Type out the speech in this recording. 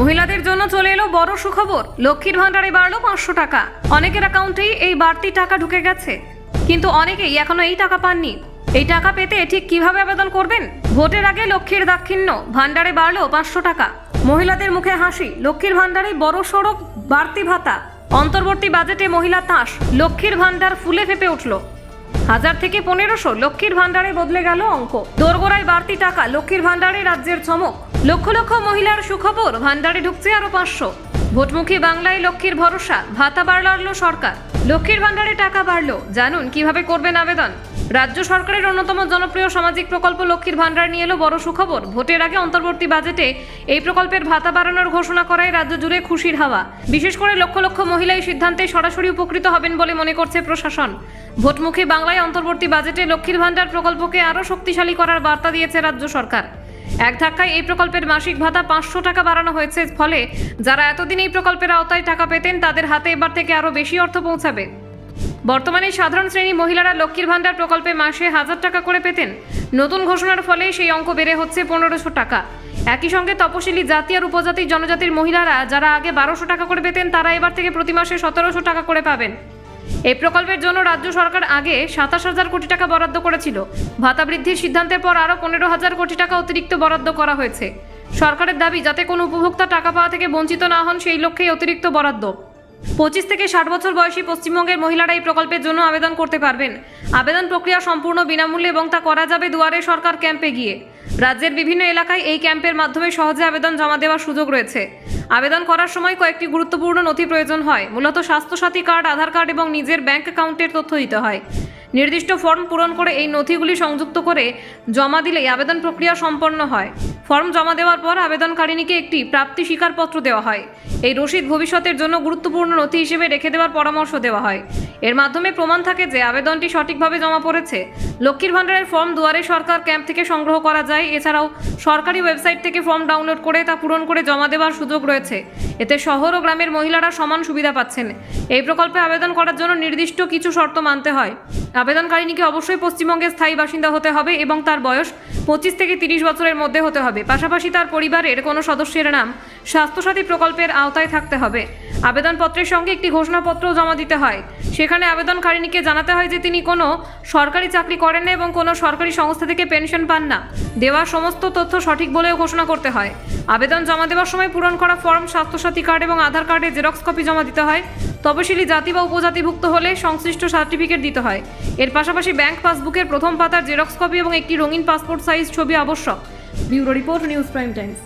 মহিলাদের জন্য চলে এলো বড় সুখবর। লক্ষ্মীর ভান্ডারে বাড়লো পাঁচশো টাকা। অনেকের অ্যাকাউন্টেই এই বাড়তি টাকা ঢুকে গেছে। কিন্তু অনেকেই এখনও এই টাকা পাননি। এই টাকা পেতে ঠিক কীভাবে আবেদন করবেন? ভোটের আগে লক্ষ্মীর দাক্ষিণ্য। ভান্ডারে বাড়লো পাঁচশো টাকা। মহিলাদের মুখে হাসি। লক্ষ্মীর ভান্ডারে বড় সড়ক, বাড়তি ভাতা। অন্তর্বর্তী বাজেটে মহিলা তাস। লক্ষ্মীর ভান্ডার ফুলে ফেপে উঠল। হাজার থেকে পনেরোশো লক্ষ্মীর ভান্ডারে বদলে গেল অঙ্ক। দোরগোড়ায় বাড়তি টাকা লক্ষ্মীর ভান্ডারে রাজ্যের চমক। লক্ষ লক্ষ মহিলার সুখবর, ভান্ডারে ঢুকছে আরও পাঁচশো। ভোটমুখী বাংলায় লক্ষ্মীর ভরসা, ভাতা বাড়ালো সরকার। লক্ষ্মীর ভান্ডারে টাকা বাড়লো। জানুন, কীভাবে করবেন আবেদন? রাজ্য সরকারের অন্যতম জনপ্রিয় সামাজিক প্রকল্প লক্ষ্মীর ভান্ডার নিয়ে এলো বড় সুখবর। ভোটের আগে অন্তর্বর্তী বাজেটে এই প্রকল্পের ভাতা বাড়ানোর ঘোষণা করায় রাজ্য জুড়ে খুশির হাওয়া। বিশেষ করে লক্ষ লক্ষ মহিলা এই সিদ্ধান্তে সরাসরি উপকৃত হবেন বলে মনে করছে প্রশাসন। ভোটমুখী বাংলায় অন্তর্বর্তী বাজেটে লক্ষ্মীর ভান্ডার প্রকল্পকে আরও শক্তিশালী করার বার্তা দিয়েছে রাজ্য সরকার। এক ধাক্কায় এই প্রকল্পের মাসিক ভাতা পাঁচশো টাকা বাড়ানো হয়েছে, ফলে যারা এতদিন এই প্রকল্পের আওতায় টাকা পেতেন, তাদের হাতে এবার থেকে আরও বেশি অর্থ পৌঁছাবে। বর্তমানে সাধারণ শ্রেণি মহিলারা লক্ষ্মীর ভান্ডার প্রকল্পে মাসে হাজার টাকা করে পেতেন। নতুন ঘোষণার ফলে সেই অঙ্ক বেড়ে হচ্ছে পনেরোশো টাকা। একই সঙ্গে তপশিলি জাতি আর উপজাতি জনজাতির মহিলারা, যারা আগে বারোশো টাকা করে পেতেন, তারা এবার থেকে প্রতি মাসে সতেরোশো টাকা করে পাবেন। এই প্রকল্পের জন্য রাজ্য সরকার আগে সাতাশ হাজার কোটি টাকা বরাদ্দ করেছিল। ভাতা বৃদ্ধির সিদ্ধান্তের পর আরও পনেরো হাজার কোটি টাকা অতিরিক্ত বরাদ্দ করা হয়েছে। সরকারের দাবি, যাতে কোনো উপভোক্তা টাকা পাওয়া থেকে বঞ্চিত না হন, সেই লক্ষ্যেই অতিরিক্ত বরাদ্দ। পঁচিশ থেকে ষাট বছর বয়সী পশ্চিমবঙ্গের মহিলারা এই প্রকল্পের জন্য আবেদন করতে পারবেন। আবেদন প্রক্রিয়া সম্পূর্ণ বিনামূল্যে এবং তা করা যাবে দুয়ারে সরকার ক্যাম্পে গিয়ে। রাজ্যের বিভিন্ন এলাকায় এই ক্যাম্পের মাধ্যমে সহজে আবেদন জমা দেওয়ার সুযোগ রয়েছে। আবেদন করার সময় কয়েকটি গুরুত্বপূর্ণ নথি প্রয়োজন হয়। মূলত স্বাস্থ্যসাথী কার্ড, আধার কার্ড এবং নিজের ব্যাংক অ্যাকাউন্টের তথ্য দিতে হয়। নির্দিষ্ট ফর্ম পূরণ করে এই নথিগুলি সংযুক্ত করে জমা দিলেই আবেদন প্রক্রিয়া সম্পন্ন হয়। ফর্ম জমা দেওয়ার পর আবেদনকারিণীকে একটি প্রাপ্তি স্বীকারপত্র দেওয়া হয়। এই রসিদ ভবিষ্যতের জন্য গুরুত্বপূর্ণ নথি হিসেবে রেখে দেওয়ার পরামর্শ দেওয়া হয়। এর মাধ্যমে প্রমাণ থাকে যে আবেদনটি সঠিকভাবে জমা পড়েছে। লক্ষ্মীর ভাণ্ডারের ফর্ম দুয়ারে সরকার ক্যাম্প থেকে সংগ্রহ করা যায়। এছাড়াও সরকারি ওয়েবসাইট থেকে ফর্ম ডাউনলোড করে তা পূরণ করে জমা দেওয়ার সুযোগ রয়েছে। এতে শহর ও গ্রামের মহিলারা সমান সুবিধা পাচ্ছেন। এই প্রকল্পে আবেদন করার জন্য নির্দিষ্ট কিছু শর্ত মানতে হয়। আবেদনকারিণীকে অবশ্যই পশ্চিমবঙ্গের স্থায়ী বাসিন্দা হতে হবে এবং তার বয়স পঁচিশ থেকে তিরিশ বছরের মধ্যে হতে হবে। পাশাপাশি তার পরিবারের কোনো সদস্যের নাম স্বাস্থ্যসাথী প্রকল্পের আওতায় থাকতে হবে। আবেদনপত্রের সঙ্গে একটি ঘোষণাপত্রও জমা দিতে হয়। সেখানে আবেদনকারিণীকে জানাতে হয় যে তিনি কোনো সরকারি চাকরি করেন না এবং কোনো সরকারি সংস্থা থেকে পেনশন পান না। দেওয়া সমস্ত তথ্য সঠিক বলেও ঘোষণা করতে হয়। আবেদন জমা দেওয়ার সময় পূরণ করা ফর্ম, স্বাস্থ্যসাথী কার্ড এবং আধার কার্ডের জেরক্স কপি জমা দিতে হয়। তপশিলি জাতি বা উপজাতিভুক্ত হলে সংশ্লিষ্ট সার্টিফিকেট দিতে হয়। এর পাশাপাশি ব্যাংক পাসবুকের প্রথম পাতার জেরক্স কপি এবং একটি রঙিন পাসপোর্ট সাইজ ছবি আবশ্যক। Bureau report, news prime times.